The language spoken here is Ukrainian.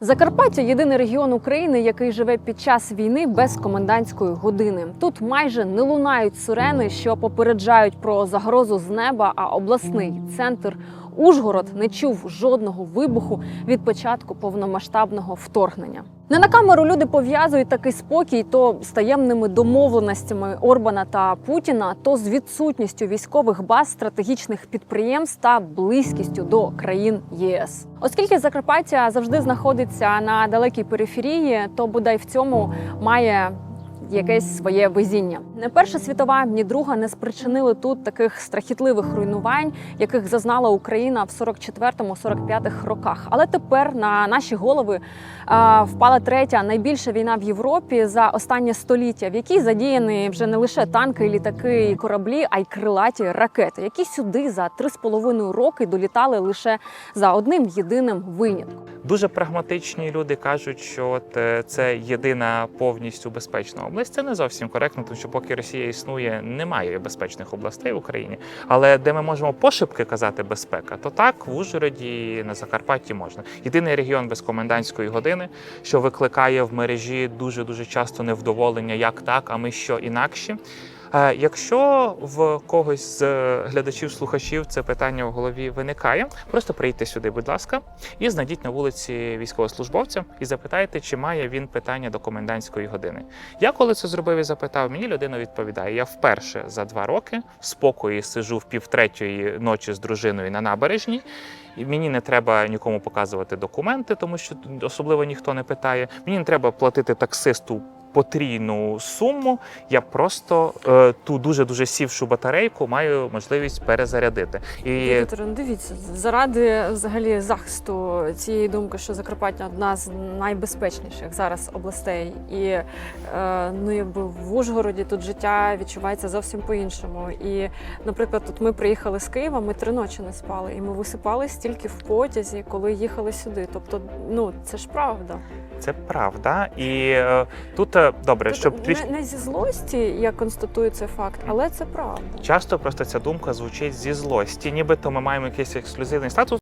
Закарпаття єдиний регіон України, який живе під час війни без комендантської години. Тут майже не лунають сирени, що попереджають про загрозу з неба. А обласний центр Ужгород не чув жодного вибуху від початку повномасштабного вторгнення. Не на камеру люди пов'язують такий спокій то з таємними домовленостями Орбана та Путіна, то з відсутністю військових баз, стратегічних підприємств та близькістю до країн ЄС. Оскільки Закарпаття завжди знаходиться на далекій периферії, то бодай в цьому має якесь своє везіння. Не перша світова, ні друга не спричинили тут таких страхітливих руйнувань, яких зазнала Україна в 44-45 роках. Але тепер на наші голови а, впала третя найбільша війна в Європі за останнє століття, в якій задіяні вже не лише танки, літаки і кораблі, а й крилаті ракети, які сюди за 3,5 роки долітали лише за одним єдиним винятком. Дуже прагматичні люди кажуть, що от е, це єдина повністю безпечна область. Це не зовсім коректно, тому що поки Росія існує, немає безпечних областей в Україні. Але де ми можемо пошепки казати безпека, то так в Ужгороді на Закарпатті можна. Єдиний регіон без комендантської години, що викликає в мережі дуже дуже часто невдоволення, як так, а ми що інакше. Е, Якщо в когось з глядачів-слухачів це питання в голові виникає, просто прийдьте сюди, будь ласка, і знайдіть на вулиці військовослужбовця і запитайте, чи має він питання до комендантської години. Я коли це зробив і запитав, мені людина відповідає: я вперше за два роки в спокої сижу в півтретьої ночі з дружиною на набережній. І мені не треба нікому показувати документи, тому що особливо ніхто не питає. Мені не треба платити таксисту потрійну суму. Я просто е, ту дуже дуже сівшу батарейку маю можливість перезарядити. І Вікторе, ну дивіться, заради взагалі захисту цієї думки, що Закарпаття одна з найбезпечніших зараз областей, і е, ну якби в Ужгороді тут життя відчувається зовсім по-іншому. І, наприклад, тут ми приїхали з Києва, ми три ночі не спали, і ми висипались тільки в потязі, коли їхали сюди. Тобто, ну це ж правда. це правда. І е, тут добре, щоб тріш... не, не зі злості я констатую цей факт, але це правда. часто просто ця думка звучить зі злості, нібито ми маємо якийсь ексклюзивний статус.